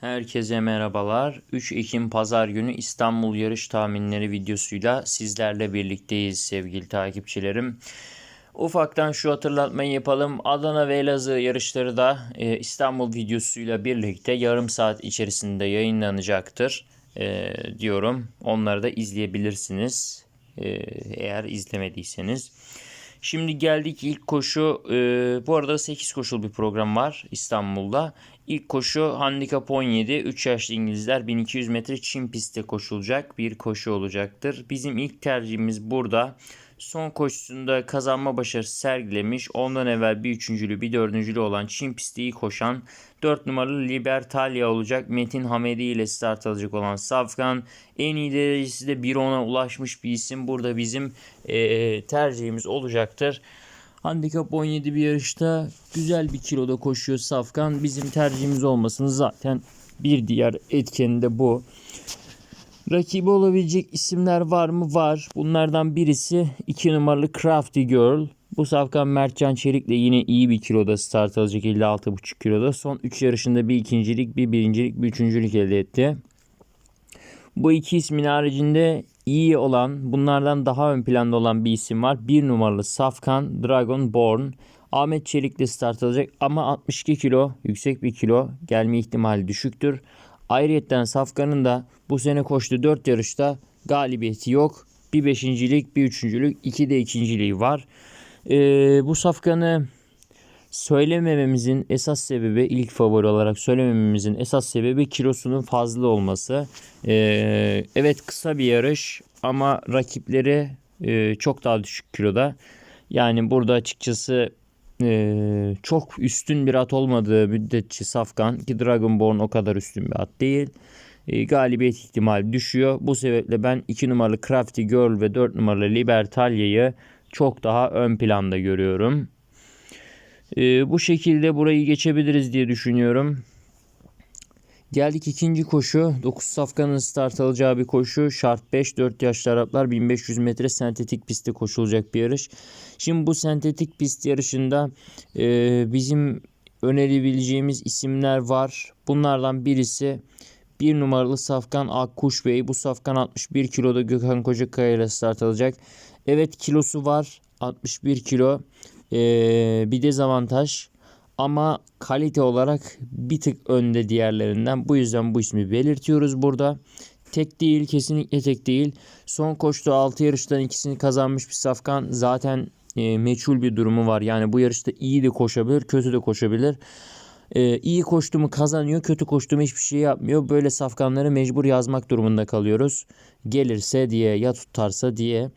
Herkese merhabalar. 3 Ekim Pazar günü İstanbul yarış tahminleri videosuyla sizlerle birlikteyiz sevgili takipçilerim. Ufaktan şu hatırlatmayı yapalım. Adana ve Elazığ yarışları da e, İstanbul videosuyla birlikte yarım saat içerisinde yayınlanacaktır e, diyorum. Onları da izleyebilirsiniz e, eğer izlemediyseniz. Şimdi geldik ilk koşu. E, bu arada 8 koşul bir program var İstanbul'da. İlk koşu handikap 17. 3 yaşlı İngilizler 1200 metre Çin pistte koşulacak bir koşu olacaktır. Bizim ilk tercihimiz burada. Son koşusunda kazanma başarısı sergilemiş. Ondan evvel bir üçüncülü bir dördüncülü olan Çin pisti iyi koşan 4 numaralı Libertalia olacak. Metin Hamedi ile start alacak olan Safkan. En iyi derecesi de 1.10'a ulaşmış bir isim. Burada bizim e, tercihimiz olacaktır. Handikap 17 bir yarışta güzel bir kiloda koşuyor Safkan. Bizim tercihimiz olmasını zaten bir diğer etkeni de bu. Rakibi olabilecek isimler var mı? Var. Bunlardan birisi 2 numaralı Crafty Girl. Bu Safkan Mertcan Çelik'le yine iyi bir kiloda start alacak 56,5 kiloda. Son 3 yarışında bir ikincilik, bir birincilik, bir üçüncülük elde etti. Bu iki ismin haricinde iyi olan, bunlardan daha ön planda olan bir isim var. Bir numaralı Safkan Dragonborn. Ahmet Çelik'le start alacak ama 62 kilo, yüksek bir kilo gelme ihtimali düşüktür. Ayrıyeten Safkan'ın da bu sene koştuğu 4 yarışta galibiyeti yok. Bir beşincilik, bir üçüncülük, iki de ikinciliği var. Ee, bu Safkan'ı söylemememizin esas sebebi ilk favori olarak söylemememizin esas sebebi kilosunun fazla olması. Ee, evet kısa bir yarış ama rakipleri e, çok daha düşük kiloda. Yani burada açıkçası e, çok üstün bir at olmadığı müddetçe Safkan ki Dragonborn o kadar üstün bir at değil. E, galibiyet ihtimali düşüyor. Bu sebeple ben 2 numaralı Crafty Girl ve 4 numaralı Libertalia'yı çok daha ön planda görüyorum. E, bu şekilde burayı geçebiliriz diye düşünüyorum. Geldik ikinci koşu. 9 safkanın start alacağı bir koşu. Şart 5 4 yaşlı Araplar 1500 metre sentetik pistte koşulacak bir yarış. Şimdi bu sentetik pist yarışında e, bizim önerebileceğimiz isimler var. Bunlardan birisi bir numaralı Safkan Akkuş Bey. Bu Safkan 61 kiloda Gökhan Kocakaya ile start alacak. Evet kilosu var. 61 kilo. Ee, bir dezavantaj ama kalite olarak bir tık önde diğerlerinden. Bu yüzden bu ismi belirtiyoruz burada. Tek değil kesinlikle tek değil. Son koştuğu 6 yarıştan ikisini kazanmış bir Safkan zaten e, meçhul bir durumu var. Yani bu yarışta iyi de koşabilir kötü de koşabilir. E, iyi koştuğumu kazanıyor kötü koştuğumu hiçbir şey yapmıyor. Böyle safkanları mecbur yazmak durumunda kalıyoruz. Gelirse diye ya tutarsa diye.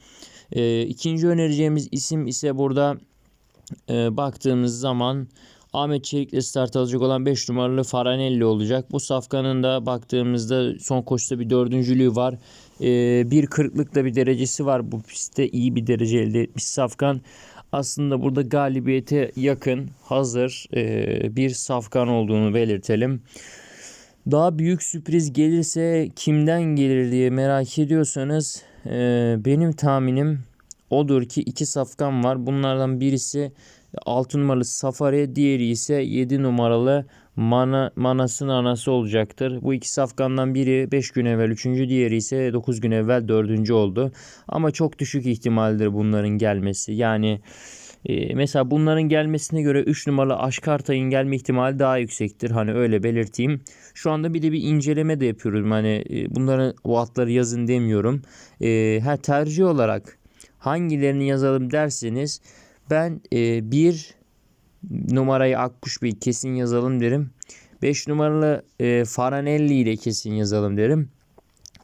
E, ikinci önereceğimiz isim ise burada e, baktığımız zaman Ahmet Çelik'le start alacak olan 5 numaralı Faranelli olacak. Bu safkanın da baktığımızda son koşuda bir dördüncülüğü var. Ee, bir kırıklıkla bir derecesi var. Bu pistte iyi bir derece elde etmiş safkan. Aslında burada galibiyete yakın hazır e, bir safkan olduğunu belirtelim. Daha büyük sürpriz gelirse kimden gelir diye merak ediyorsanız e, benim tahminim odur ki iki safkan var. Bunlardan birisi 6 numaralı Safari, diğeri ise 7 numaralı Mana, Manas'ın anası olacaktır. Bu iki safkandan biri 5 gün evvel 3. diğeri ise 9 gün evvel 4. oldu. Ama çok düşük ihtimaldir bunların gelmesi. Yani e, mesela bunların gelmesine göre 3 numaralı Aşkartay'ın gelme ihtimali daha yüksektir. Hani öyle belirteyim. Şu anda bir de bir inceleme de yapıyoruz. Hani e, bunların o atları yazın demiyorum. E, ha tercih olarak hangilerini yazalım derseniz ben e, bir numarayı Akkuş Bey kesin yazalım derim. 5 numaralı e, Faranelli ile kesin yazalım derim.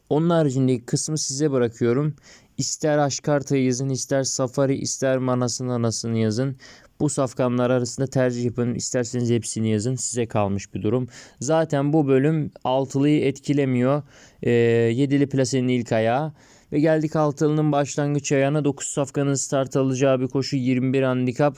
Onun haricindeki kısmı size bırakıyorum. İster Aşkarta'yı yazın, ister Safari, ister Manas'ın anasını yazın. Bu safkanlar arasında tercih yapın. İsterseniz hepsini yazın. Size kalmış bir durum. Zaten bu bölüm altılıyı etkilemiyor. E, yedili plasenin ilk ayağı. Ve geldik altılının başlangıç ayağına 9 safkanın start alacağı bir koşu 21 handikap.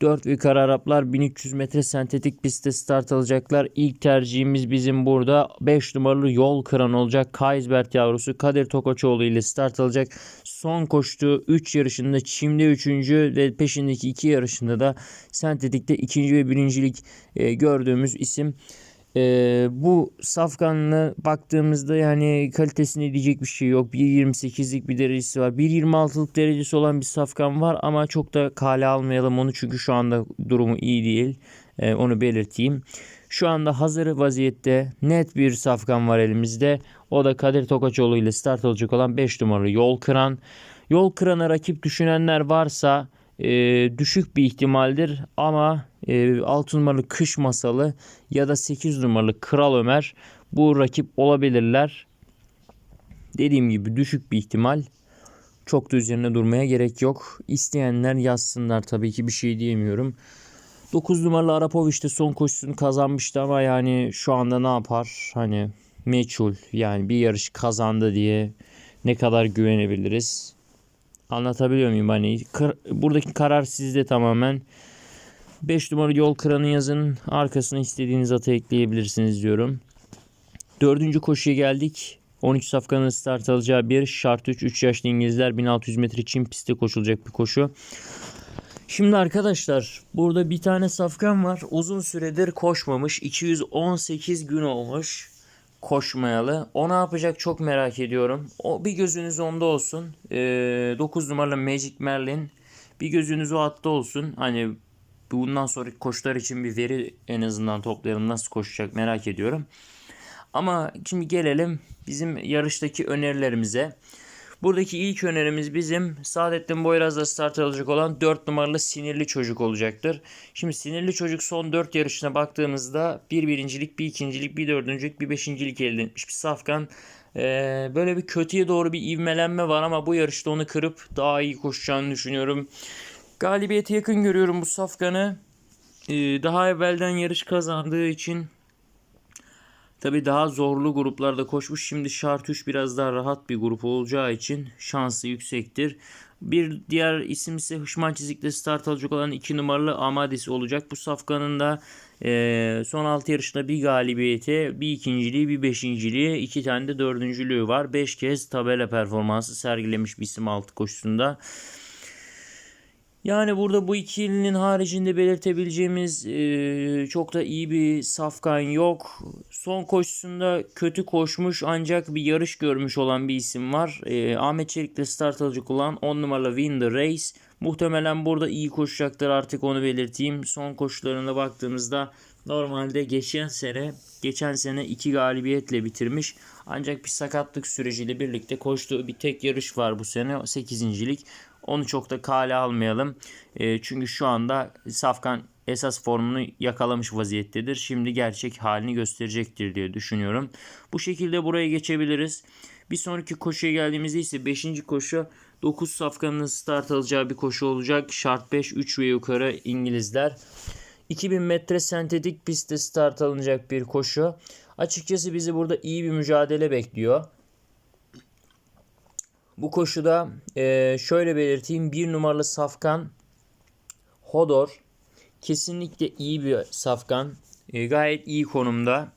4 ve kara Araplar 1300 metre sentetik pistte start alacaklar. İlk tercihimiz bizim burada 5 numaralı yol kıran olacak. Kaysbert yavrusu Kadir Tokoçoğlu ile start alacak. Son koştuğu 3 yarışında çimde 3. ve peşindeki 2 yarışında da sentetikte 2. ve 1. lik e, gördüğümüz isim. Ee, bu safkanla baktığımızda yani kalitesine diyecek bir şey yok. 1.28'lik bir derecesi var. 1.26'lık derecesi olan bir safkan var ama çok da kale almayalım onu çünkü şu anda durumu iyi değil. Ee, onu belirteyim. Şu anda hazır vaziyette net bir safkan var elimizde. O da Kadir Tokaçoğlu ile start alacak olan 5 numaralı yol kıran. Yol kırana rakip düşünenler varsa e, düşük bir ihtimaldir ama e, 6 numaralı kış masalı ya da 8 numaralı Kral Ömer bu rakip olabilirler. Dediğim gibi düşük bir ihtimal. Çok da üzerine durmaya gerek yok. İsteyenler yazsınlar tabii ki bir şey diyemiyorum. 9 numaralı Arapovic de son koşusunu kazanmıştı ama yani şu anda ne yapar? Hani meçhul yani bir yarış kazandı diye ne kadar güvenebiliriz? Anlatabiliyor muyum? Hani kar, buradaki karar sizde tamamen. 5 numaralı yol kıranı yazın. Arkasına istediğiniz atı ekleyebilirsiniz diyorum. Dördüncü koşuya geldik. 13 safkanın start alacağı bir şart 3 3 yaşlı İngilizler 1600 metre çim pistte koşulacak bir koşu. Şimdi arkadaşlar burada bir tane safkan var. Uzun süredir koşmamış. 218 gün olmuş koşmayalı. O ne yapacak çok merak ediyorum. O bir gözünüz onda olsun. Ee, 9 numaralı Magic Merlin bir gözünüz o hatta olsun. Hani bundan sonraki koşular için bir veri en azından toplayalım. Nasıl koşacak merak ediyorum. Ama şimdi gelelim bizim yarıştaki önerilerimize. Buradaki ilk önerimiz bizim Saadettin Boyraz'da start alacak olan 4 numaralı sinirli çocuk olacaktır. Şimdi sinirli çocuk son 4 yarışına baktığımızda bir birincilik, bir ikincilik, bir dördüncülük, bir beşincilik elde etmiş bir safkan. Ee, böyle bir kötüye doğru bir ivmelenme var ama bu yarışta onu kırıp daha iyi koşacağını düşünüyorum. Galibiyete yakın görüyorum bu safkanı. Ee, daha evvelden yarış kazandığı için Tabi daha zorlu gruplarda koşmuş. Şimdi şart 3 biraz daha rahat bir grup olacağı için şansı yüksektir. Bir diğer isim ise Hışman Çizik'te start alacak olan 2 numaralı Amadis olacak. Bu safkanın da e, son 6 yarışında bir galibiyeti, bir ikinciliği, bir beşinciliği, iki tane de dördüncülüğü var. 5 kez tabela performansı sergilemiş bir isim 6 koşusunda. Yani burada bu ikilinin haricinde belirtebileceğimiz e, çok da iyi bir safkan yok. Son koşusunda kötü koşmuş ancak bir yarış görmüş olan bir isim var. E, Ahmet Çelik'te start alacak olan 10 numaralı Win the Race. Muhtemelen burada iyi koşacaktır artık onu belirteyim. Son koşularına baktığımızda normalde geçen sene geçen sene iki galibiyetle bitirmiş. Ancak bir sakatlık süreciyle birlikte koştuğu bir tek yarış var bu sene 8.lik. Onu çok da kale almayalım. E, çünkü şu anda Safkan esas formunu yakalamış vaziyettedir. Şimdi gerçek halini gösterecektir diye düşünüyorum. Bu şekilde buraya geçebiliriz. Bir sonraki koşuya geldiğimizde ise 5. koşu 9 safkanın start alacağı bir koşu olacak. Şart 5 3 ve yukarı İngilizler. 2000 metre sentetik pistte start alınacak bir koşu. Açıkçası bizi burada iyi bir mücadele bekliyor. Bu koşuda e, şöyle belirteyim. Bir numaralı safkan Hodor kesinlikle iyi bir safkan. E, gayet iyi konumda.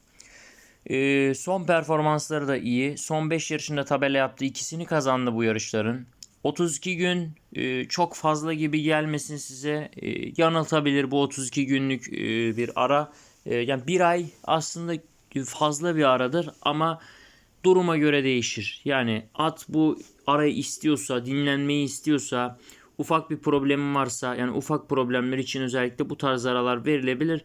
E, son performansları da iyi. Son 5 yarışında tabela yaptı. İkisini kazandı bu yarışların. 32 gün e, çok fazla gibi gelmesin size. E, yanıltabilir bu 32 günlük e, bir ara. E, yani bir ay aslında fazla bir aradır ama duruma göre değişir. Yani at bu arayı istiyorsa, dinlenmeyi istiyorsa, ufak bir problemim varsa yani ufak problemler için özellikle bu tarz aralar verilebilir.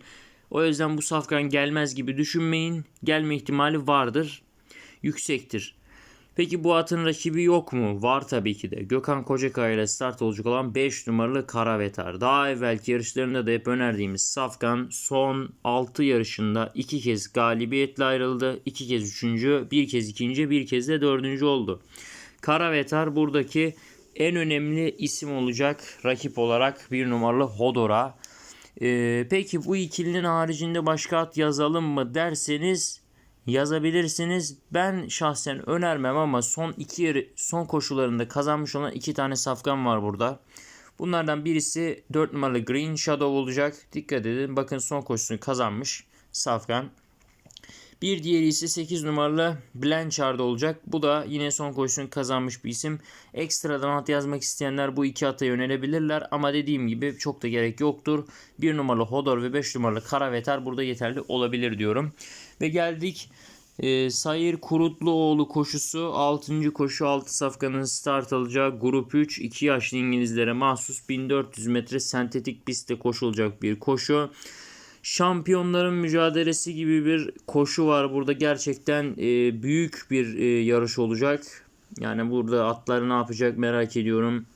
O yüzden bu safkan gelmez gibi düşünmeyin. Gelme ihtimali vardır. Yüksektir. Peki bu atın rakibi yok mu? Var tabii ki de. Gökhan Kocakaya ile start olacak olan 5 numaralı Karavetar. Daha evvelki yarışlarında da hep önerdiğimiz Safkan son 6 yarışında 2 kez galibiyetle ayrıldı. 2 kez 3. 1 kez 2. 1 kez de 4. oldu. Karavetar buradaki en önemli isim olacak rakip olarak bir numaralı Hodor'a. Ee, peki bu ikilinin haricinde başka at yazalım mı derseniz yazabilirsiniz. Ben şahsen önermem ama son iki yarı, son koşularında kazanmış olan iki tane safkan var burada. Bunlardan birisi 4 numaralı Green Shadow olacak. Dikkat edin bakın son koşusunu kazanmış safkan. Bir diğeri ise 8 numaralı Blanchard olacak. Bu da yine son koşusunu kazanmış bir isim. Ekstradan at yazmak isteyenler bu iki ata yönelebilirler. Ama dediğim gibi çok da gerek yoktur. 1 numaralı Hodor ve 5 numaralı Karaveter burada yeterli olabilir diyorum. Ve geldik e, Sayır Kurutluoğlu koşusu 6. koşu 6 safkanın start alacağı grup 3 2 yaşlı İngilizlere mahsus 1400 metre sentetik pistte koşulacak bir koşu. Şampiyonların mücadelesi gibi bir koşu var. Burada gerçekten e, büyük bir e, yarış olacak. Yani burada atları ne yapacak merak ediyorum.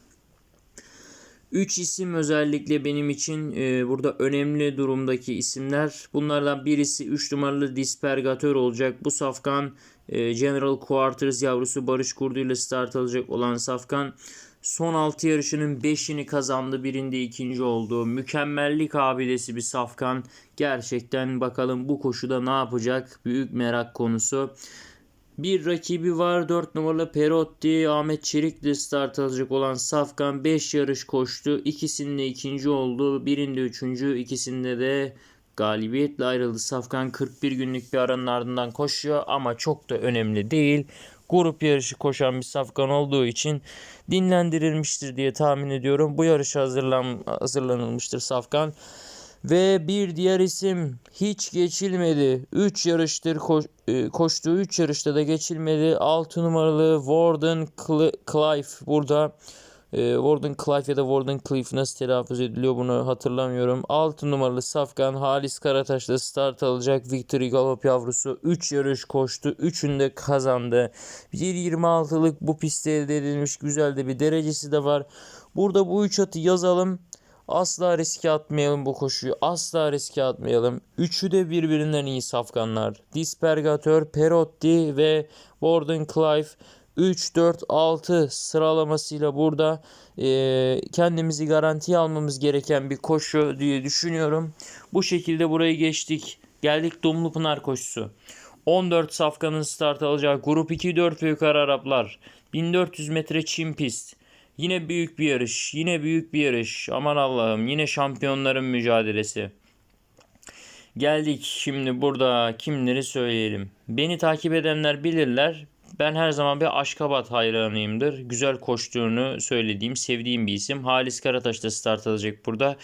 3 isim özellikle benim için e, burada önemli durumdaki isimler. Bunlardan birisi 3 numaralı Dispergatör olacak. Bu safkan e, General Quarters yavrusu Barış Kurdu ile start alacak olan safkan. Son 6 yarışının 5'ini kazandı. Birinde ikinci oldu. Mükemmellik abidesi bir safkan. Gerçekten bakalım bu koşuda ne yapacak? Büyük merak konusu. Bir rakibi var 4 numaralı Perotti, Ahmet Çelik de start alacak olan Safkan 5 yarış koştu. İkisinde ikinci oldu. Birinde üçüncü, ikisinde de galibiyetle ayrıldı. Safkan 41 günlük bir aranın ardından koşuyor ama çok da önemli değil. Grup yarışı koşan bir Safkan olduğu için dinlendirilmiştir diye tahmin ediyorum. Bu yarışa hazırlan hazırlanılmıştır Safkan. Ve bir diğer isim hiç geçilmedi. 3 yarıştır koş, e, koştuğu 3 yarışta da geçilmedi. 6 numaralı Warden Clive burada. E, Warden Clive ya da Warden Clive nasıl telaffuz ediliyor bunu hatırlamıyorum. 6 numaralı Safkan Halis Karataş'ta start alacak. Victory Galop yavrusu 3 yarış koştu. 3'ünde kazandı. 1.26'lık bu pistte elde edilmiş güzel de bir derecesi de var. Burada bu 3 atı yazalım. Asla riske atmayalım bu koşuyu. Asla riske atmayalım. Üçü de birbirinden iyi safkanlar. Dispergatör, Perotti ve Warden Clive 3, 4, 6 sıralamasıyla burada e, kendimizi garantiye almamız gereken bir koşu diye düşünüyorum. Bu şekilde burayı geçtik. Geldik Dumlu Pınar koşusu. 14 safkanın start alacağı grup 2 4 ve yukarı Araplar. 1400 metre çim pist. Yine büyük bir yarış. Yine büyük bir yarış. Aman Allah'ım. Yine şampiyonların mücadelesi. Geldik şimdi burada kimleri söyleyelim. Beni takip edenler bilirler. Ben her zaman bir Aşkabat hayranıyımdır. Güzel koştuğunu söylediğim, sevdiğim bir isim. Halis Karataş da start alacak burada.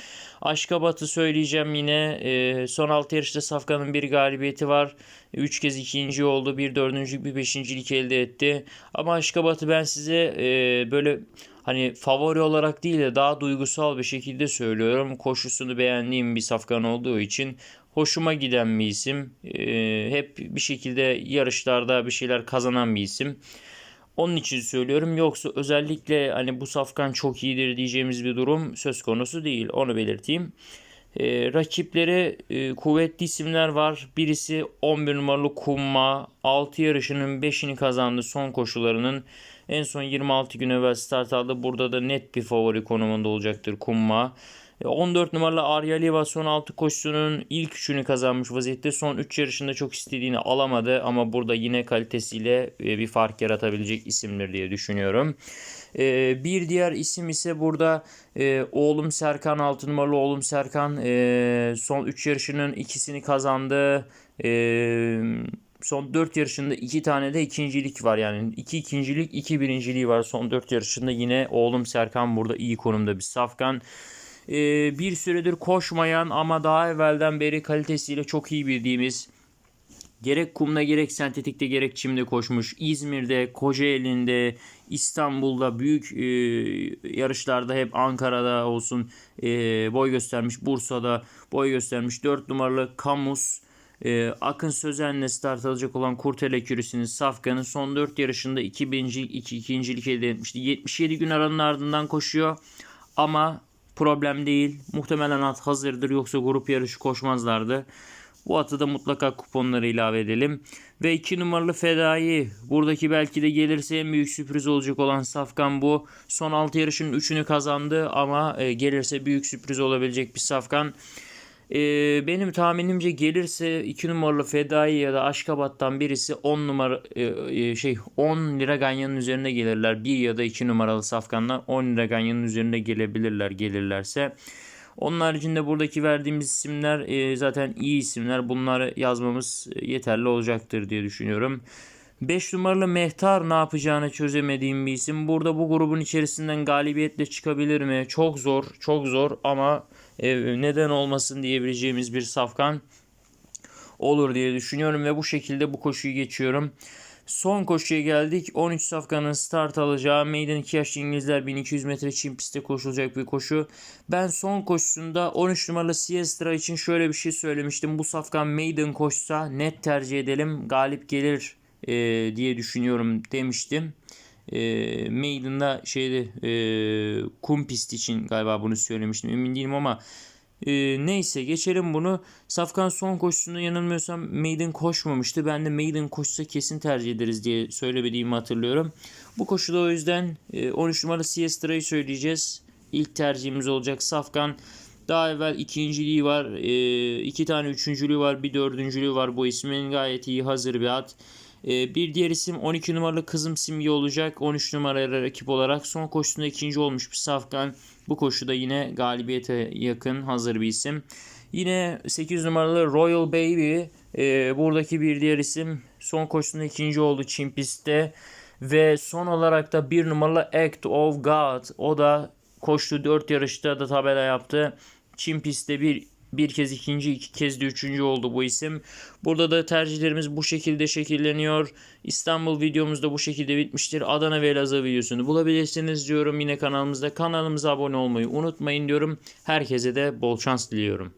Aşkabat'ı söyleyeceğim yine. E, son 6 yarışta Safkan'ın bir galibiyeti var. 3 kez ikinci oldu. Bir dördüncülük bir beşincilik elde etti. Ama Aşkabat'ı ben size e, böyle hani favori olarak değil de daha duygusal bir şekilde söylüyorum. Koşusunu beğendiğim bir safkan olduğu için hoşuma giden bir isim. Ee, hep bir şekilde yarışlarda bir şeyler kazanan bir isim. Onun için söylüyorum. Yoksa özellikle hani bu safkan çok iyidir diyeceğimiz bir durum söz konusu değil. Onu belirteyim. Ee, rakipleri e, kuvvetli isimler var. Birisi 11 numaralı Kumma. 6 yarışının 5'ini kazandı son koşularının. En son 26 gün evvel start aldı. Burada da net bir favori konumunda olacaktır Kumma. 14 e, numaralı Aryaliva son 6 koşusunun ilk üçünü kazanmış vaziyette. Son 3 yarışında çok istediğini alamadı ama burada yine kalitesiyle e, bir fark yaratabilecek isimdir diye düşünüyorum. E, bir diğer isim ise burada oğlum Serkan 6 numaralı oğlum Serkan son 3 yarışının ikisini kazandı. Son 4 yarışında 2 tane de ikincilik var. Yani 2 ikincilik 2 birinciliği var. Son 4 yarışında yine oğlum Serkan burada iyi konumda bir safkan. Ee, bir süredir koşmayan ama daha evvelden beri kalitesiyle çok iyi bildiğimiz gerek kumda gerek sentetikte gerek çimde koşmuş. İzmir'de, Kocaeli'nde, İstanbul'da büyük e, yarışlarda hep Ankara'da olsun e, boy göstermiş. Bursa'da boy göstermiş. 4 numaralı Kamus e, Akın Sözen'le start alacak olan Kurtele Kürüsü'nün Safkan'ın son 4 yarışında 2 birincilik 2 ikincilik elde etmişti. 77 gün aranın ardından koşuyor ama problem değil. Muhtemelen at hazırdır yoksa grup yarışı koşmazlardı. Bu atı da mutlaka kuponları ilave edelim. Ve 2 numaralı Fedai. Buradaki belki de gelirse en büyük sürpriz olacak olan Safkan bu. Son 6 yarışın 3'ünü kazandı ama e, gelirse büyük sürpriz olabilecek bir Safkan. Ee, benim tahminimce gelirse 2 numaralı Fedai ya da Aşkabat'tan birisi 10 numara e, e, şey 10 lira ganyanın üzerine gelirler. 1 ya da 2 numaralı safkanlar 10 lira ganyanın üzerine gelebilirler gelirlerse. Onun haricinde buradaki verdiğimiz isimler e, zaten iyi isimler. Bunları yazmamız e, yeterli olacaktır diye düşünüyorum. 5 numaralı Mehtar ne yapacağını çözemediğim bir isim. Burada bu grubun içerisinden galibiyetle çıkabilir mi? Çok zor, çok zor ama e, neden olmasın diyebileceğimiz bir safkan olur diye düşünüyorum ve bu şekilde bu koşuyu geçiyorum. Son koşuya geldik. 13 safkanın start alacağı Maiden 2 yaşlı İngilizler 1200 metre çim pistte koşulacak bir koşu. Ben son koşusunda 13 numaralı Siestra için şöyle bir şey söylemiştim. Bu safkan Maiden koşsa net tercih edelim. Galip gelir e, diye düşünüyorum demiştim. E, Maiden'da şeyde e, kum pist için galiba bunu söylemiştim. Emin değilim ama e, neyse geçelim bunu. Safkan son koşusunda yanılmıyorsam Maiden koşmamıştı. Ben de Maiden koşsa kesin tercih ederiz diye söylemediğimi hatırlıyorum. Bu koşuda o yüzden e, 13 numaralı Siestra'yı söyleyeceğiz. İlk tercihimiz olacak. Safkan daha evvel ikinciliği var. E, iki tane üçüncülüğü var. Bir dördüncülüğü var bu ismin. Gayet iyi hazır bir at. E, bir diğer isim 12 numaralı Kızım Simge olacak. 13 numaraya rakip olarak son koşusunda ikinci olmuş bir Safkan. Bu koşuda yine galibiyete yakın hazır bir isim. Yine 8 numaralı Royal Baby. e, buradaki bir diğer isim. Son koşusunda ikinci oldu Çin pistte. Ve son olarak da bir numaralı Act of God. O da koştu 4 yarışta da tabela yaptı. Pistte bir bir kez ikinci, iki kez de üçüncü oldu bu isim. Burada da tercihlerimiz bu şekilde şekilleniyor. İstanbul videomuz da bu şekilde bitmiştir. Adana ve Elazığ videosunu bulabilirsiniz diyorum yine kanalımızda. Kanalımıza abone olmayı unutmayın diyorum. Herkese de bol şans diliyorum.